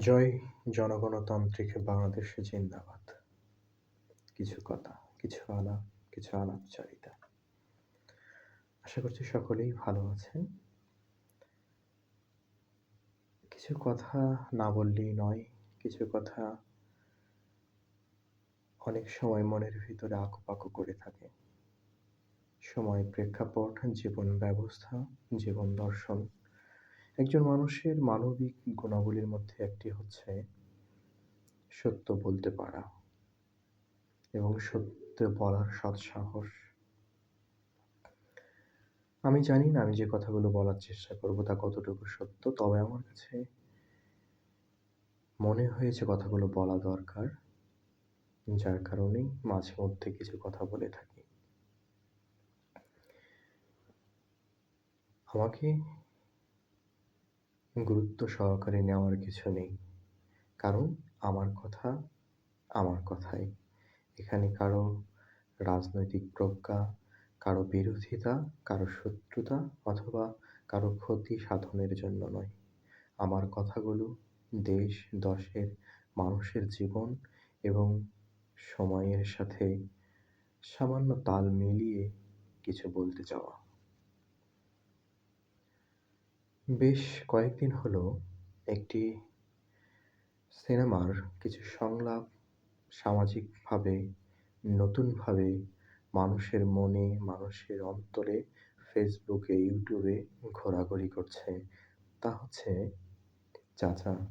জয় জনগণতান্ত্রিক বাংলাদেশে জিন্দাবাদ। কিছু কথা, কিছু আলাপ, কিছু আলাপচারিতা। আশা করছি সকলেই ভালো আছেন। কিছু কথা না বললেই নয়, কিছু কথা অনেক সময় মনের ভিতরে আঁকুপাকু করে থাকে। সময় প্রেক্ষাপট, জীবন ব্যবস্থা, জীবন দর্শন একজন মানুষের মানবিক গুণাবলীর মধ্যে একটি হচ্ছে সত্য বলতে পারা এবং সত্য বলার সৎ সাহস। আমি জানি না আমি যে কথাগুলো বলার চেষ্টা করব তা কতটুকু সত্য, তবে আমার কাছে মনে হয়েছে কথাগুলো বলা দরকার, যার কারণেই মাঝে মধ্যে কিছু কথা বলে থাকি। আমাকে গুরুত্ব সহকারে নেওয়ার কিছু নেই। কারণ আমার কথা আমার কথাই। এখানে কারও রাজনৈতিক প্রজ্ঞা, কারও বিরোধিতা, কারও শত্রুতা অথবা কারও ক্ষতি সাধনের জন্য নয়। আমার কথাগুলো দেশ, দশের মানুষের জীবন এবং সময়ের সাথে সামান্য তাল মিলিয়ে কিছু বলতে চাওয়া। বেশ কয়েকদিন হলো একটি সিনেমার কিছু সংলাপ সামাজিকভাবে, নতুনভাবে মানুষের মনে, মানুষের অন্তরে ফেসবুকে, ইউটিউবে ঘোরাঘুরি করছে। তা হচ্ছে, চাচা,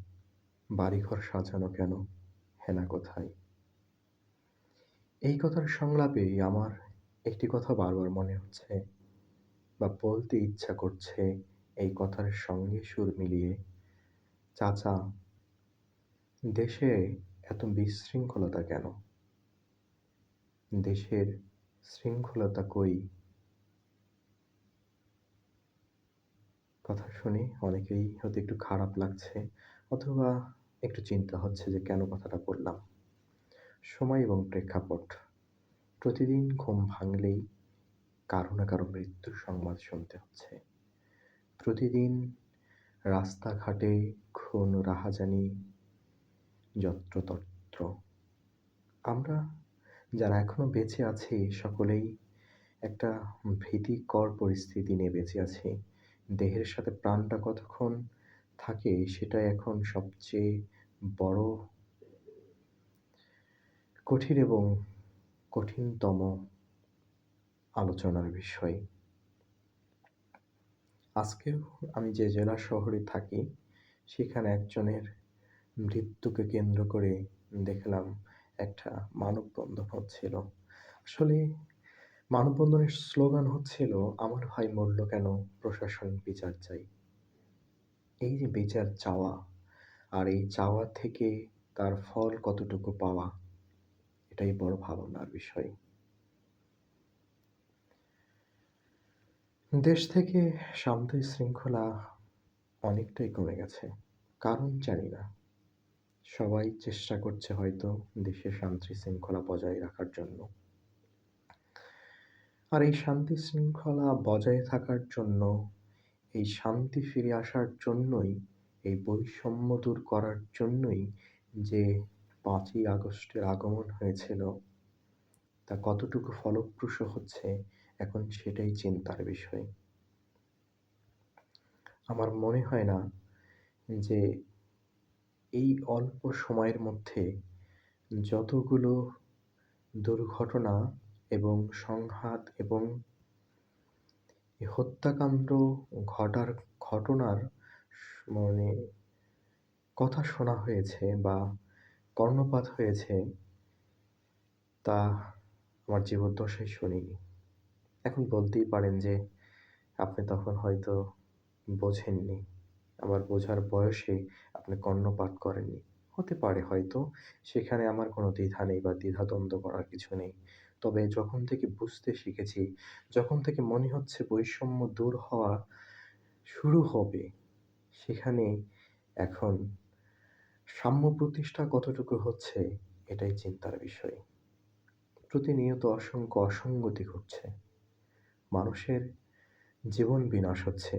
বাড়িঘর সাজানো কেন? হেনা কোথায়? এই কথার সংলাপে আমার একটি কথা বারবার মনে হচ্ছে বা বলতে ইচ্ছা করছে এই কথার সঙ্গে সুর মিলিয়ে, চাচা, দেশে এত বিশৃঙ্খলতা কেন? দেশের শৃঙ্খলতা কই? কথা শুনে অনেকেই হয়তো একটু খারাপ লাগছে অথবা একটু চিন্তা হচ্ছে যে কেন কথাটা বললাম। সময় এবং প্রেক্ষাপট। প্রতিদিন ঘুম ভাঙলেই কারও না কারও মৃত্যুর সংবাদ শুনতে হচ্ছে। প্রতিদিন রাস্তাঘাটে খুন, রাহাজানি, যত্রতত্র। আমরা যারা এখনও বেঁচে আছি, সকলেই একটা ভীতিকর পরিস্থিতি নিয়ে বেঁচে আছি। দেহের সাথে প্রাণটা কতক্ষণ থাকে সেটা এখন সবচেয়ে বড় কঠিন এবং কঠিনতম আলোচনার বিষয়। আজকেও আমি যে জেলা শহরে থাকি, সেখানে একজনের মৃত্যুকে কেন্দ্র করে দেখলাম একটা মানববন্ধন হচ্ছিল আসলে মানববন্ধনের স্লোগান হচ্ছিল, আমার ভাই মরল কেন? প্রশাসন বিচার চাই। এই যে বিচার চাওয়া আর এই চাওয়া থেকে তার ফল কতটুকু পাওয়া, এটাই বড় ভাবনার বিষয়। দেশ থেকে শান্তি শৃঙ্খলা অনেকটাই কমে গেছে। কারণ জানি না। সবাই চেষ্টা করছে হয়তো দেশে শান্তি শৃঙ্খলা বজায় রাখার জন্য। আর এই শান্তি শৃঙ্খলা বজায় থাকার জন্য, এই শান্তি ফিরে আসার জন্যই, এই বৈষম্য দূর করার জন্যই যে পাঁচই আগস্টের আগমন হয়েছিল, তা কতটুকু ফলপ্রসূ হচ্ছে এখন সেটাই চিন্তার বিষয়। আমার মনে হয় না যে এই অল্প সময়ের মধ্যে যতগুলো দুর্ঘটনা এবং সংঘাত এবং হত্যাকাণ্ড ঘটার ঘটনার মানে কথা শোনা হয়েছে বা কর্ণপাত হয়েছে, তা আমার জীবদ্দশায় শুনিনি। এখন বলতেই পারেন যে আপনি তখন হয়তো বোঝেননি। আবার বোঝার বয়সে আপনি কর্ণপাত করেননি। হতে পারে হয়তো সেখানে আমার কোনো দ্বিধা নেই বা দ্বিধাদ্বন্দ্ব করার কিছু নেই। তবে যখন থেকে বুঝতে শিখেছি, যখন থেকে মনে হচ্ছে বৈষম্য দূর হওয়া শুরু হবে, সেখানে এখন সাম্য প্রতিষ্ঠা কতটুকু হচ্ছে, এটাই চিন্তার বিষয়। প্রতিনিয়ত অসংখ্য অসঙ্গতি ঘটছে। মানুষের জীবন বিনাশ হচ্ছে।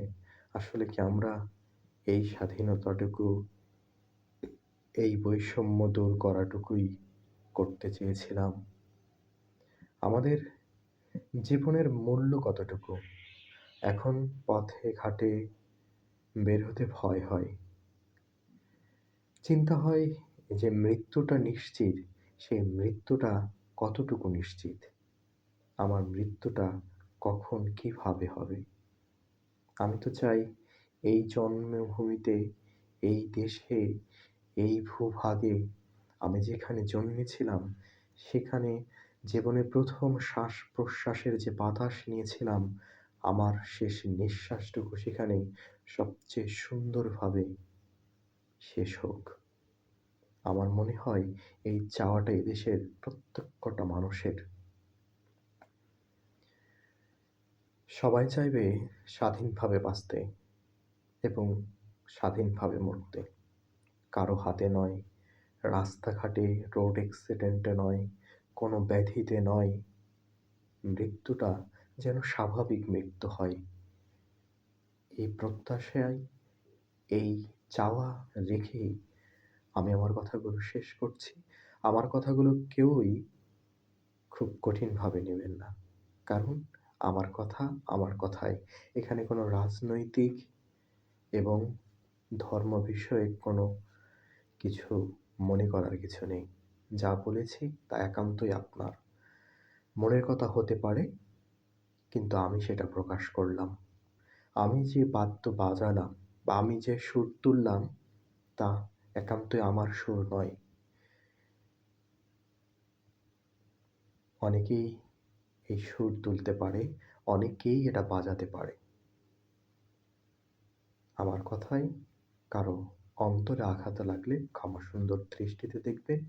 আসলে কি আমরা এই স্বাধীনতাটুকু, এই বৈষম্য দূর করাটুকুই করতে চেয়েছিলাম? আমাদের জীবনের মূল্য কতটুকু? এখন পথে ঘাটে বের হতে ভয় হয়। চিন্তা হয় যে মৃত্যুটা নিশ্চিত, সেই মৃত্যুটা কতটুকু নিশ্চিত? আমার মৃত্যুটা কখন কীভাবে হবে? আমি তো চাই এই জন্মভূমিতে, এই দেশে, এই ভূভাগে আমি যেখানে জন্মেছিলাম, সেখানে জীবনে প্রথম শ্বাস প্রশ্বাসের যে বাতাস নিয়েছিলাম, আমার শেষ নিঃশ্বাসটুকু সেখানে সবচেয়ে সুন্দরভাবে শেষ হোক। আমার মনে হয় এই চাওয়াটা এদেশের প্রত্যেকটা মানুষের সবাই চাইবে স্বাধীনভাবে বাঁচতে এবং স্বাধীনভাবে মরতে। কারও হাতে নয়, রাস্তাঘাটে, রোড অ্যাক্সিডেন্টে নয়, কোনো ব্যাধিতে নয়। মৃত্যুটা যেন স্বাভাবিক মৃত্যু হয়। এই প্রত্যাশায়, এই চাওয়া রেখেই আমি আমার কথাগুলো শেষ করছি। আমার কথাগুলো কেউই খুব কঠিনভাবে নেবেন না। কারণ আমার কথা, আমার কথাই এখানে কোনো রাজনৈতিক এবং ধর্ম বিষয়ে কোনো কিছু মনে করার কিছু নেই। যা বলেছি তা একান্তই আপনার। মনের কথা হতে পারে, কিন্তু আমি সেটা প্রকাশ করলাম। আমি যে বাদ্য বাজালাম বা আমি যে সুর তুললাম, তা একান্তই আমার সুর নয়। অনেকেই এই সুর তুলতে পারে অনেকেই এটা বাজাতে পারে। আমার কথাই কারও অন্তরে আঘাত লাগলে ক্ষমা সুন্দর দৃষ্টিতে দেখবেন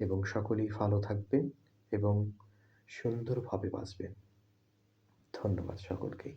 এবং সকলেই ভালো থাকবেন এবং সুন্দরভাবে বাঁচবেন। ধন্যবাদ সকলকেই।